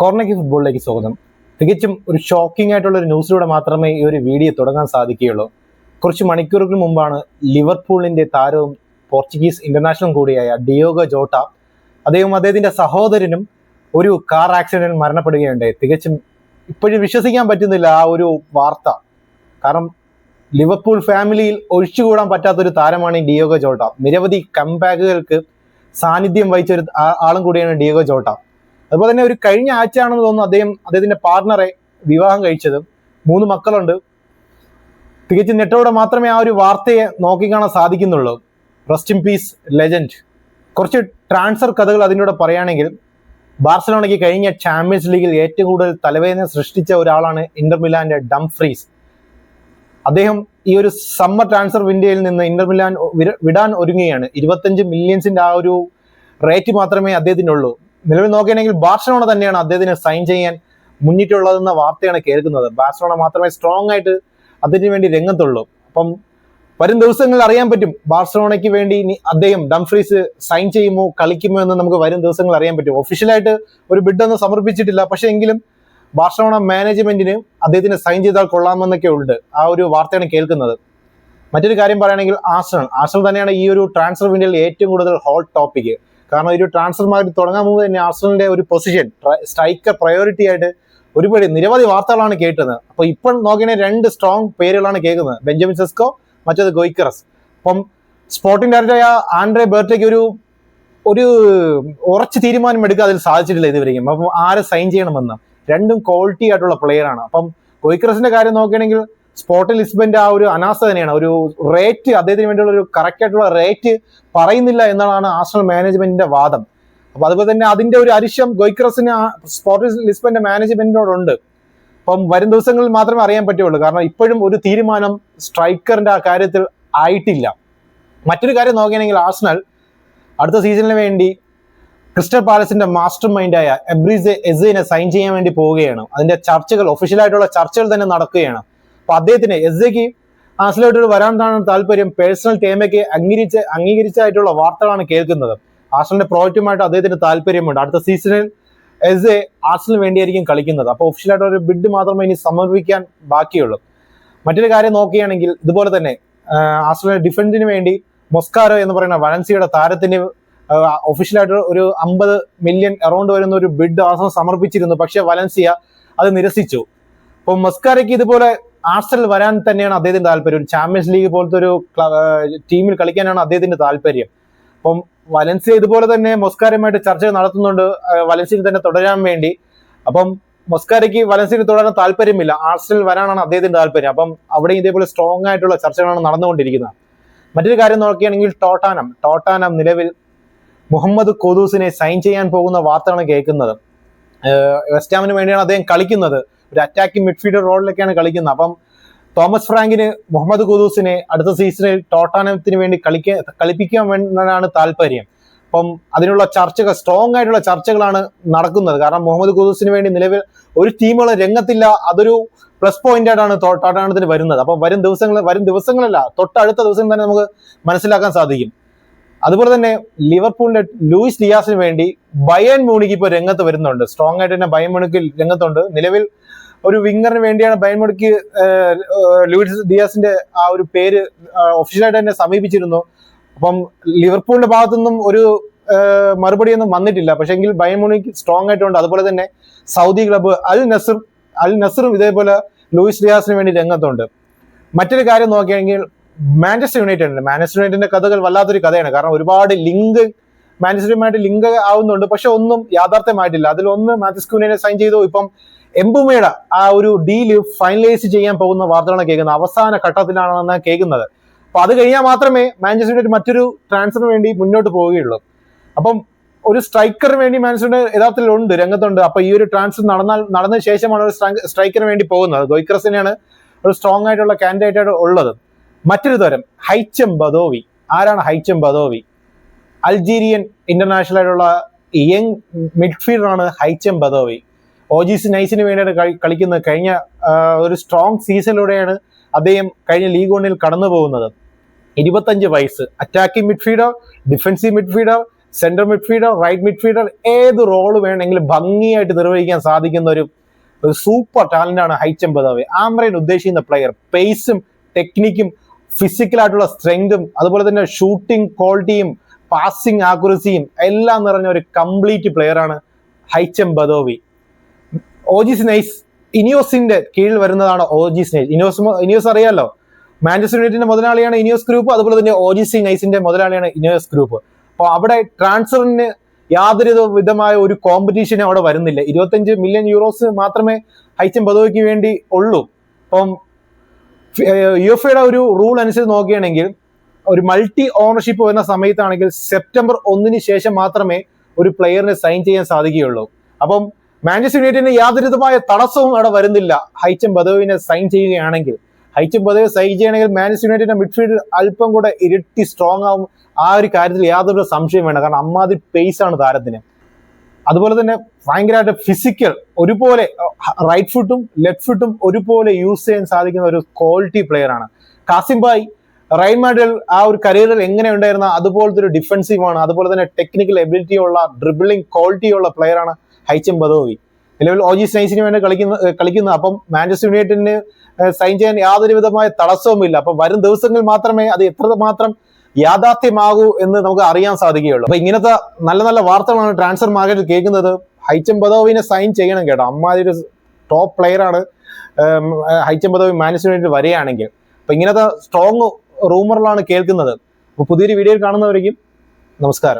കോർണയ്ക്ക് ഫുട്ബോളിലേക്ക് സ്വാഗതം. തികച്ചും ഒരു ഷോക്കിംഗ് ആയിട്ടുള്ള ഒരു ന്യൂസിലൂടെ മാത്രമേ ഈ ഒരു വീഡിയോ തുടങ്ങാൻ സാധിക്കുകയുള്ളൂ. കുറച്ച് മണിക്കൂറുകൾ മുമ്പാണ് ലിവർപൂളിന്റെ താരവും പോർച്ചുഗീസ് ഇന്റർനാഷണലും കൂടിയായ ഡിയോഗോ ജോട്ട അദ്ദേഹം അദ്ദേഹത്തിന്റെ സഹോദരനും ഒരു കാർ ആക്സിഡന്റിൽ മരണപ്പെടുകയുണ്ടായി. തികച്ചും ഇപ്പോഴും വിശ്വസിക്കാൻ പറ്റുന്നില്ല ആ ഒരു വാർത്ത. കാരണം ലിവർപൂൾ ഫാമിലിയിൽ ഒഴിച്ചുകൂടാൻ പറ്റാത്ത ഒരു താരമാണ് ഈ ഡിയോഗോ ജോട്ട. നിരവധി കംബാക്കുകൾക്ക് സാന്നിധ്യം വഹിച്ച ഒരു ആളും കൂടിയാണ് ഡിയോഗോ ജോട്ട. അതുപോലെ തന്നെ ഒരു കഴിഞ്ഞ ആഴ്ചയാണെന്ന് തോന്നുന്നു അദ്ദേഹം അദ്ദേഹത്തിന്റെ പാർട്ണറെ വിവാഹം കഴിച്ചത്. മൂന്ന് മക്കളുണ്ട്. തികച്ചും നെറ്റോടെ മാത്രമേ ആ ഒരു വാർത്തയെ നോക്കിക്കാണാൻ സാധിക്കുന്നുള്ളൂ. റെസ്റ്റ് ഇൻ പീസ് ലെജൻഡ് കുറച്ച് ട്രാൻസ്ഫർ കഥകൾ അതിനോട് പറയുകയാണെങ്കിൽ ബാർസലോണയ്ക്ക് കഴിഞ്ഞ ചാമ്പ്യൻസ് ലീഗിൽ ഏറ്റവും കൂടുതൽ തലവേദന സൃഷ്ടിച്ച ഒരാളാണ് ഇന്റർ മിലാന്റെ ഡംഫ്രീസ് അദ്ദേഹം ഈ ഒരു സമ്മർ ട്രാൻസ്ഫർ വിൻഡോയിൽ നിന്ന് ഇന്റർ മിലാൻ വിടാൻ ഒരുങ്ങുകയാണ്. ഇരുപത്തഞ്ച് മില്യൺസിന്റെ ആ ഒരു റേറ്റ് മാത്രമേ അദ്ദേഹത്തിനുള്ളൂ. നിലവിൽ നോക്കുകയാണെങ്കിൽ ബാർസലോണ തന്നെയാണ് അദ്ദേഹത്തിന് സൈൻ ചെയ്യാൻ മുന്നിട്ടുള്ളതെന്ന വാർത്തയാണ് കേൾക്കുന്നത്. ബാർസലോണ മാത്രമേ സ്ട്രോങ് ആയിട്ട് അദ്ദേഹത്തിന് വേണ്ടി രംഗത്തുള്ളൂ. അപ്പം വരും ദിവസങ്ങളിൽ അറിയാൻ പറ്റും ബാർസലോണയ്ക്ക് വേണ്ടി അദ്ദേഹം ഡംഫ്രീസ് സൈൻ ചെയ്യുമോ കളിക്കുമോ എന്ന് നമുക്ക് വരും ദിവസങ്ങളിൽ അറിയാൻ പറ്റും. ഒഫീഷ്യലായിട്ട് ഒരു ബിഡ് ഒന്നും സമർപ്പിച്ചിട്ടില്ല. പക്ഷേ എങ്കിലും ബാർസലോണ മാനേജ്മെന്റിന് അദ്ദേഹത്തിന് സൈൻ ചെയ്താൽ കൊള്ളാമെന്നൊക്കെ ഉണ്ട്. ആ ഒരു വാർത്തയാണ് കേൾക്കുന്നത്. മറ്റൊരു കാര്യം പറയുകയാണെങ്കിൽ ആർസണൽ ആർസണൽ തന്നെയാണ് ഈ ഒരു ട്രാൻസ്ഫർ വിൻഡിൽ ഏറ്റവും കൂടുതൽ ഹോട്ട് ടോപ്പിക് കാരണം ഒരു ട്രാൻസ്ഫർ മാർക്കറ്റ് തുടങ്ങാൻ മുമ്പ് തന്നെ ആർസണലിന്റെ ഒരു പൊസിഷൻ സ്ട്രൈക്കർ പ്രയോറിറ്റി ആയിട്ട് ഒരുപാട് നിരവധി വാർത്തകളാണ് കേട്ടത് അപ്പൊ ഇപ്പോൾ നോക്കിയ രണ്ട് സ്ട്രോങ് പേരുകളാണ് കേൾക്കുന്നത്. ബെഞ്ചമിൻ സെസ്കോ മറ്റേത് ഗോയ്ക്കറസ് അപ്പം സ്പോർട്ടിംഗ് ഡയറക്ടറായ ആൻഡ്രെ ബേർട്ടയ്ക്ക് ഒരു ഒരു ഉറച്ച തീരുമാനം എടുക്കാൻ അതിൽ സാധിച്ചിട്ടില്ല ഇതുവരെയും. അപ്പം ആരെ സൈൻ ചെയ്യണമെന്ന്? രണ്ടും ക്വാളിറ്റി ആയിട്ടുള്ള പ്ലെയർ ആണ്. അപ്പം ഗോയ്ക്കറസിന്റെ കാര്യം നോക്കുകയാണെങ്കിൽ സ്പോർട്ടിംഗ് ലിസ്ബന്റെ ആ ഒരു അനാസ തന്നെയാണ്. ഒരു റേറ്റ് അദ്ദേഹത്തിന് വേണ്ടിയുള്ള ഒരു കറക്റ്റ് ആയിട്ടുള്ള റേറ്റ് പറയുന്നില്ല എന്നാണ് ആർസണൽ മാനേജ്മെന്റിന്റെ വാദം. അപ്പൊ അതുപോലെ തന്നെ അതിന്റെ ഒരു അരിശം ഗോയ്ക്രസിന് സ്പോർട്ടിംഗ് ലിസ്ബന്റെ മാനേജ്മെന്റിനോടുണ്ട് അപ്പം വരും ദിവസങ്ങളിൽ മാത്രമേ അറിയാൻ പറ്റുള്ളൂ. കാരണം ഇപ്പോഴും ഒരു തീരുമാനം സ്ട്രൈക്കറിന്റെ ആ കാര്യത്തിൽ ആയിട്ടില്ല. മറ്റൊരു കാര്യം നോക്കുകയാണെങ്കിൽ ആർസണൽ അടുത്ത സീസണിന് വേണ്ടി ക്രിസ്റ്റൽ പാലസിന്റെ മാസ്റ്റർ മൈൻഡായ എബ്രിസെ എസൈനെ സൈൻ ചെയ്യാൻ വേണ്ടി പോവുകയാണ്. അതിന്റെ ചർച്ചകൾ ഒഫീഷ്യലായിട്ടുള്ള ചർച്ചകൾ തന്നെ നടക്കുകയാണ്. അപ്പൊ അദ്ദേഹത്തിന് എസയ്ക്ക് ആർസലോട്ട് വരാൻ താല്പര്യം? പേഴ്സണൽ ടീമൊക്കെ അംഗീകരിച്ച് അംഗീകരിച്ചായിട്ടുള്ള വാർത്തകളാണ് കേൾക്കുന്നത്. ആർസലിന്റെ പ്രോജക്റ്റുമായിട്ട് അദ്ദേഹത്തിന് താല്പര്യമുണ്ട്. അടുത്ത സീസണിൽ എസ് എ ആർസലിന് വേണ്ടിയായിരിക്കും കളിക്കുന്നത്. അപ്പോൾ ഒഫീഷ്യലായിട്ട് ഒരു ബിഡ് മാത്രമേ ഇനി സമർപ്പിക്കാൻ ബാക്കിയുള്ളൂ. മറ്റൊരു കാര്യം നോക്കുകയാണെങ്കിൽ ഇതുപോലെ തന്നെ ആസ്ലിന്റെ ഡിഫൻസിന് വേണ്ടി മൊസ്കാരോ എന്ന് പറയുന്ന വലൻസിയുടെ താരത്തിന് ഒഫീഷ്യലായിട്ട് ഒരു അമ്പത് മില്യൺ അറൗണ്ട് വരുന്ന ഒരു ബിഡ് ആസം സമർപ്പിച്ചിരുന്നു. പക്ഷേ വലൻസിയ അത് നിരസിച്ചു. അപ്പോൾ മൊസ്കാരയ്ക്ക് ഇതുപോലെ ആർസൽ വരാൻ തന്നെയാണ് അദ്ദേഹത്തിന്റെ താല്പര്യം. ഒരു ചാമ്പ്യൻസ് ലീഗ് പോലത്തെ ഒരു ടീമിൽ കളിക്കാനാണ് അദ്ദേഹത്തിന്റെ താല്പര്യം. അപ്പം വലൻസിയ ഇതുപോലെ തന്നെ മൊസ്കാരയുമായിട്ട് ചർച്ച നടത്തുന്നുണ്ട്. വലൻസിയിൽ തന്നെ തുടരാൻ വേണ്ടി. അപ്പം മൊസ്കാരയ്ക്ക് വലൻസിയിൽ തുടരാൻ താല്പര്യമില്ല. ആർസണൽ വരാനാണ് അദ്ദേഹത്തിന്റെ താല്പര്യം. അപ്പം അവിടെ ഇതേപോലെ സ്ട്രോങ് ആയിട്ടുള്ള ചർച്ചകളാണ് നടന്നുകൊണ്ടിരിക്കുന്നത്. മറ്റൊരു കാര്യം നോക്കുകയാണെങ്കിൽ ടോട്ടാനം ടോട്ടാനം നിലവിൽ മുഹമ്മദ് കൊതൂസിനെ സൈൻ ചെയ്യാൻ പോകുന്ന വാർത്തകളാണ് കേൾക്കുന്നത്. വെസ്റ്റാമിന് വേണ്ടിയാണ് അദ്ദേഹം കളിക്കുന്നത്. ഒരു അറ്റാക്കിംഗ് മിഡ്ഫീൽഡർ റോളിലൊക്കെയാണ് കളിക്കുന്നത്. അപ്പം തോമസ് ഫ്രാങ്കിന് മുഹമ്മദ് ഖുദൂസിനെ അടുത്ത സീസണിൽ ടോട്ടാനത്തിന് വേണ്ടി കളിക്ക കളിപ്പിക്കാൻ വേണ്ടാണ് താല്പര്യം. അപ്പം അതിനുള്ള ചർച്ചകൾ സ്ട്രോങ് ആയിട്ടുള്ള ചർച്ചകളാണ് നടക്കുന്നത്. കാരണം മുഹമ്മദ് ഖുദൂസിന് വേണ്ടി നിലവിൽ ഒരു ടീമുകൾ രംഗത്തില്ല. അതൊരു പ്ലസ് പോയിന്റ് ആയിട്ടാണ് ടോട്ടാനത്തിന് വരുന്നത്. അപ്പം വരും ദിവസങ്ങൾ വരും ദിവസങ്ങളല്ല തൊട്ടടുത്ത ദിവസം തന്നെ നമുക്ക് മനസ്സിലാക്കാൻ സാധിക്കും. അതുപോലെ തന്നെ ലിവർപൂളിന്റെ ലൂയിസ് ഡിയാസിന് വേണ്ടി ബയൻ മൂണിക്ക് ഇപ്പോൾ രംഗത്ത് വരുന്നുണ്ട്. സ്ട്രോങ് ആയിട്ട് തന്നെ ബയൻ മൂണിക്ക് രംഗത്തുണ്ട്. നിലവിൽ ഒരു വിങ്ങറിന് വേണ്ടിയാണ് ബയൻ മൂണിക്ക് ലൂയിസ് ഡിയാസിന്റെ ആ ഒരു പേര് ഒഫീഷ്യലായിട്ട് തന്നെ സമീപിച്ചിരുന്നു. അപ്പം ലിവർപൂളിന്റെ ഭാഗത്തുനിന്നും ഒരു മറുപടി ഒന്നും വന്നിട്ടില്ല. പക്ഷേ എങ്കിൽ ബയൻ മൂണിക്ക് സ്ട്രോങ് ആയിട്ടുണ്ട്. അതുപോലെ തന്നെ Saudi club Al Nassr Al നസറും ഇതേപോലെ ലൂയിസ് ഡിയാസിന് വേണ്ടി രംഗത്തുണ്ട്. മറ്റൊരു കാര്യം നോക്കുകയാണെങ്കിൽ മാഞ്ചസ്റ്റർ യുണൈറ്റഡ് മാഞ്ചസ്റ്റർ യുണൈറ്റഡിന്റെ കഥകൾ വല്ലാത്തൊരു കഥയാണ്. കാരണം ഒരുപാട് ലിങ്ക് മാഞ്ചസ്റ്ററുമായിട്ട് ലിങ്ക് ആവുന്നുണ്ട്. പക്ഷെ ഒന്നും യാഥാർത്ഥ്യമായിട്ടില്ല. അതിലൊന്ന് മാത്യസ് കുനെ സൈൻ ചെയ്തു. ഇപ്പം എംബുമയുടെ ആ ഒരു ഡീൽ ഫൈനലൈസ് ചെയ്യാൻ പോകുന്ന വാർത്തകളാണ് കേൾക്കുന്നത്. അവസാന ഘട്ടത്തിലാണെന്ന് കേൾക്കുന്നത്. അപ്പൊ അത് കഴിഞ്ഞാൽ മാത്രമേ മാഞ്ചസ്റ്റർ യുണൈറ്റഡ് മറ്റൊരു ട്രാൻസ്ഫറിന് വേണ്ടി മുന്നോട്ട് പോവുകയുള്ളൂ. അപ്പം ഒരു സ്ട്രൈക്കറിന് വേണ്ടി മാഞ്ചസ്റ്റർ യഥാർത്ഥത്തിൽ ഉണ്ട് രംഗത്തുണ്ട്. അപ്പൊ ഈ ഒരു ട്രാൻസ്ഫർ നടന്നാൽ നടന്ന ശേഷമാണ് ഒരു സ്ട്രൈക്കറിന് വേണ്ടി പോകുന്നത്. ഗോയ്ക്രസിനെയാണ് ഒരു സ്ട്രോങ് ആയിട്ടുള്ള കാൻഡിഡേറ്റ് ആയിട്ട് ഉള്ളത്. മറ്റൊരു തരം ഹൈച്ചം ബദോവി. ആരാണ് ഹൈച്ചം ബദോവി? അൾജീരിയൻ ഇന്റർനാഷണൽ ആയിട്ടുള്ള യങ് മിഡ്ഫീൽഡറാണ് ഹൈച്ചം ബദോവി. ഓജീസ് നൈസിന് വേണ്ടിയിട്ട് കളിക്കുന്നത്. കളിക്കുന്ന കഴിഞ്ഞ ഒരു സ്ട്രോങ് സീസണിലൂടെയാണ് അദ്ദേഹം കഴിഞ്ഞ ലീഗ് വണ്ണിൽ കടന്നു പോകുന്നത്. ഇരുപത്തഞ്ച് വയസ്സ്. Attacking midfielder defensive midfielder central midfielder right midfielder ഏത് റോൾ വേണമെങ്കിലും ഭംഗിയായിട്ട് നിർവഹിക്കാൻ സാധിക്കുന്ന ഒരു സൂപ്പർ ടാലന്റ് ആണ് ഹൈച്ചം ബദാവി. ആംറൈൻ ഉദ്ദേശിക്കുന്ന പ്ലെയർ പേസും ടെക്നിക്കും ഫിസിക്കലായിട്ടുള്ള സ്ട്രെങ്തും അതുപോലെ തന്നെ ഷൂട്ടിംഗ് ക്വാളിറ്റിയും പാസിംഗ് ആക്യുറസിയും എല്ലാം നിറഞ്ഞ ഒരു കംപ്ലീറ്റ് പ്ലെയർ ആണ് ഹൈച്ചം ബദോവി ഓജിസ് നൈസ് ഇനിയോസിന്റെ കീഴിൽ വരുന്നതാണ് ഓജിസ് നൈസ് ഇനിയോസ് ഇനിയോസ് അറിയാലോ? മാഞ്ചസ്റ്റർ യുണൈറ്റിന്റെ മുതലാളിയാണ് ഇനിയോസ് ഗ്രൂപ്പ് അതുപോലെ തന്നെ ഓജിസി നൈസിന്റെ മുതലാളിയാണ് ഇനിയോസ് ഗ്രൂപ്പ്. അപ്പോൾ അവിടെ ട്രാൻസ്ഫറിന് യാതൊരു വിധമായ ഒരു കോമ്പറ്റീഷനും അവിടെ വരുന്നില്ല. ഇരുപത്തഞ്ച് മില്യൺ യൂറോസ് മാത്രമേ ഹൈച്ചം ബദോവിക്ക് വേണ്ടി ഉള്ളൂ. അപ്പം യു എഫ് ഐയുടെ ഒരു റൂൾ അനുസരിച്ച് നോക്കുകയാണെങ്കിൽ ഒരു മൾട്ടി ഓണർഷിപ്പ് വരുന്ന സമയത്താണെങ്കിൽ സെപ്റ്റംബർ ഒന്നിന് ശേഷം മാത്രമേ ഒരു പ്ലെയറിനെ സൈൻ ചെയ്യാൻ സാധിക്കുകയുള്ളൂ. അപ്പം മാഞ്ചസ്റ്റർ യുണൈറ്റഡിന് യാതൊരുതമായ തടസ്സവും അവിടെ വരുന്നില്ല. ഹൈച്ചം ബദവിനെ സൈൻ ചെയ്യുകയാണെങ്കിൽ ഹൈച്ചം ബദവിനെ സൈൻ ചെയ്യണമെങ്കിൽ മാഞ്ചസ്റ്റർ യുണൈറ്റഡിന്റെ മിഡ്ഫീൽഡ് അല്പം കൂടെ ഇരട്ടി സ്ട്രോങ് ആവും. ആ ഒരു കാര്യത്തിൽ യാതൊരു സംശയം വേണം കാരണം അമ്മാതിരി പേസ് ആണ് താരത്തിന്. അതുപോലെ തന്നെ ഭയങ്കരമായിട്ട് ഫിസിക്കൽ ഒരുപോലെ റൈറ്റ് ഫുട്ടും ലെഫ്റ്റ് ഫുട്ടും ഒരുപോലെ യൂസ് ചെയ്യാൻ സാധിക്കുന്ന ഒരു ക്വാളിറ്റി പ്ലെയർ ആണ്. കാസിം റൈൻ മാഡിൽ ആ ഒരു കരിയറിൽ എങ്ങനെ ഉണ്ടായിരുന്ന അതുപോലത്തെ ഒരു ഡിഫൻസീവ് ആണ് അതുപോലെ തന്നെ ടെക്നിക്കൽ എബിലിറ്റി ഉള്ള ഡ്രിബിളിംഗ് ക്വാളിറ്റി ഉള്ള പ്ലെയർ ആണ് ഹൈച്ചം ബദോവി നിലവിൽ ഓജി സ്നൈസിന് വേണ്ടി കളിക്കുന്ന കളിക്കുന്ന. അപ്പം മാഞ്ചസ്റ്റർ യുണൈറ്റഡിന് സൈൻ ചെയ്യാൻ യാതൊരു വിധമായ തടസ്സവുമില്ല. അപ്പം വരും ദിവസങ്ങളിൽ മാത്രമേ അത് എത്രമാത്രം യാഥാർത്ഥ്യമാകൂ എന്ന് നമുക്ക് അറിയാൻ സാധിക്കുകയുള്ളൂ. അപ്പൊ ഇങ്ങനത്തെ നല്ല നല്ല വാർത്തകളാണ് ട്രാൻസ്ഫർ മാർക്കറ്റിൽ കേൾക്കുന്നത്. ഹൈച്ചം ബദോവിനെ സൈൻ ചെയ്യണം കേട്ടോ. അമ്മാതിരി ഒരു ടോപ്പ് ഉം, ഹൈച്ചം ബദോവി വേണ്ടി വരികയാണെങ്കിൽ. അപ്പൊ ഇങ്ങനത്തെ സ്ട്രോങ് റൂമറിലാണ് കേൾക്കുന്നത്. അപ്പൊ പുതിയൊരു വീഡിയോയിൽ കാണുന്നവരേക്കും നമസ്കാരം.